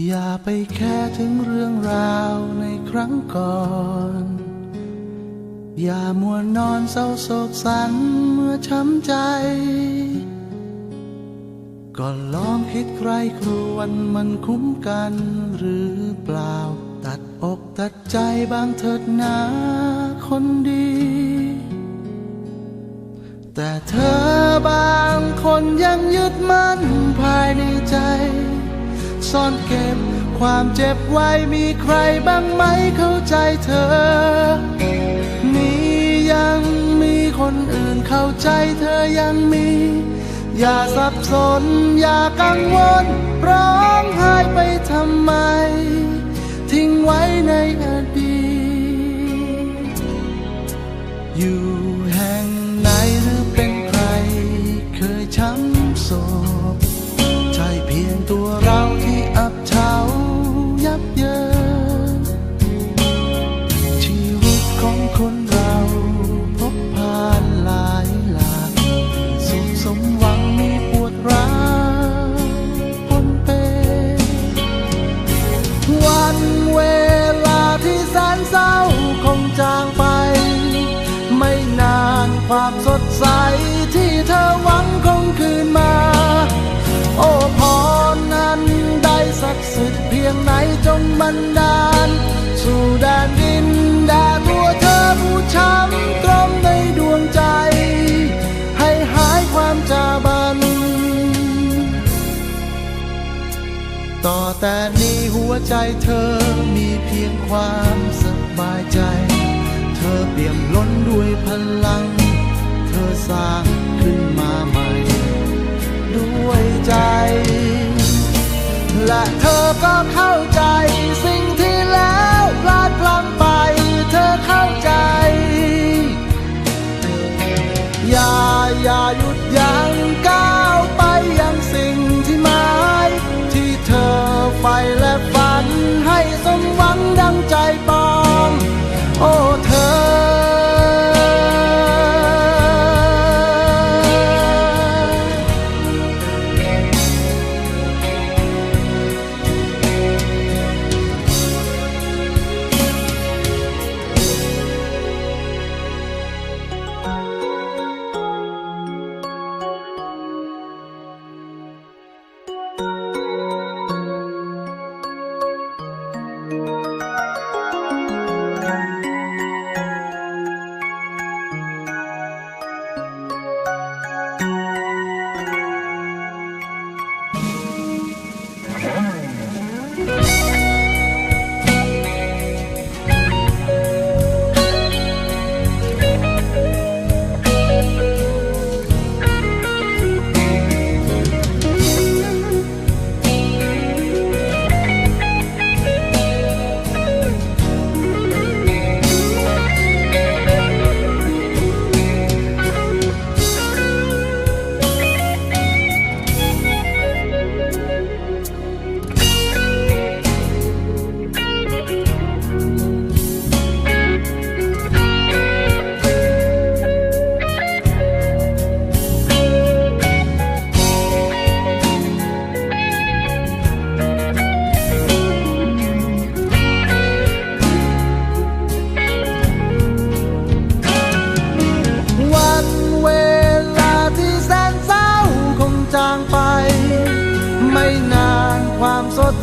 อย่าไปแค่ถึงเรื่องราวในครั้งก่อน อย่ามัวนอนเศร้าโศกสันเมื่อช้ำใจ ก็ลองคิดใครครวนมันคุ้มกันหรือเปล่า ตัดอกตัดใจบางเถิดนาคนดี แต่เธอบางคนยังยึดมั่นภายในใจ ซ่อนเก็บ ความเจ็บไว้มีใครบ้างไหมเข้าใจเธอมียังมีคนอื่นเข้าใจเธอยังมี อย่าสับสน อย่ากังวล ร้องไห้ไปทำไม ทิ้งไว้ในอดีตอยู่ ความสดใสที่เธอหวังคงคืนมา โอ้พรนั้นได้ศักดิ์สิทธิ์เพียงไหนจงบันดาล สู่แดนดินแดนตัวเธอผู้ช้ำตรมในดวงใจ ให้หายความจาบัน ต่อแต่นี้หัวใจเธอมีเพียงความสบายใจ เธอเปี่ยมล้นด้วยพลัง เธ วั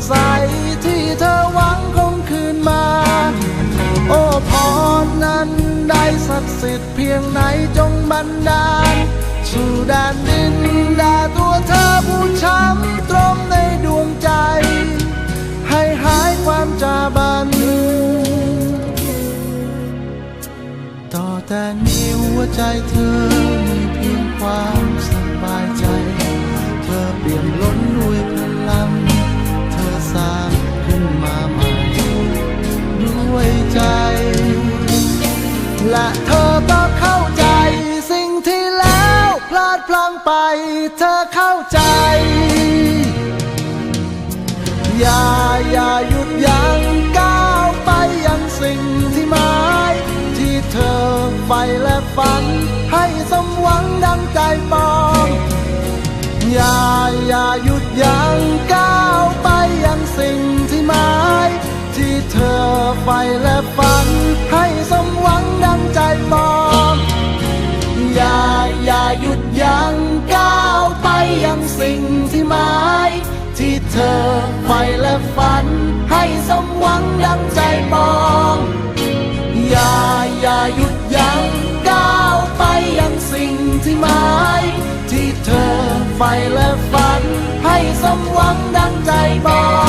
ใสที่เธอหวังคงคืนมา โอ้พรนั้นได้ศักดิ์สิทธิ์เพียงไหนจงบันดาล สู่แดนดินแด่ตัวเธอผู้ช้ำตรงในดวงใจ ให้หายความจาบัน ต่อแต่นี้หัวใจเธอมีเพียงความ ดพลังไปเธอเข้าใจ อย่าอย่าหยุดยั้งก้าวไปยังสิ่งที่หมายที่เธอไฟและฝัน ให้สมหวังดังใจปองอย่าอย่าหยุดยั้งก้าวไปยังสิ่งที่หมายที่เธอไฟและฝัน ให้สมหวังดังใจปอง หยุดยั้งก้าวไปยังสิ่งที่หมาย ที่เธอไฟและฝัน ให้สมหวังดังใจมอง อย่าอย่าหยุดยั้งก้าวไปยังสิ่งที่หมาย ที่เธอไฟและฝัน ให้สมหวังดังใจมอง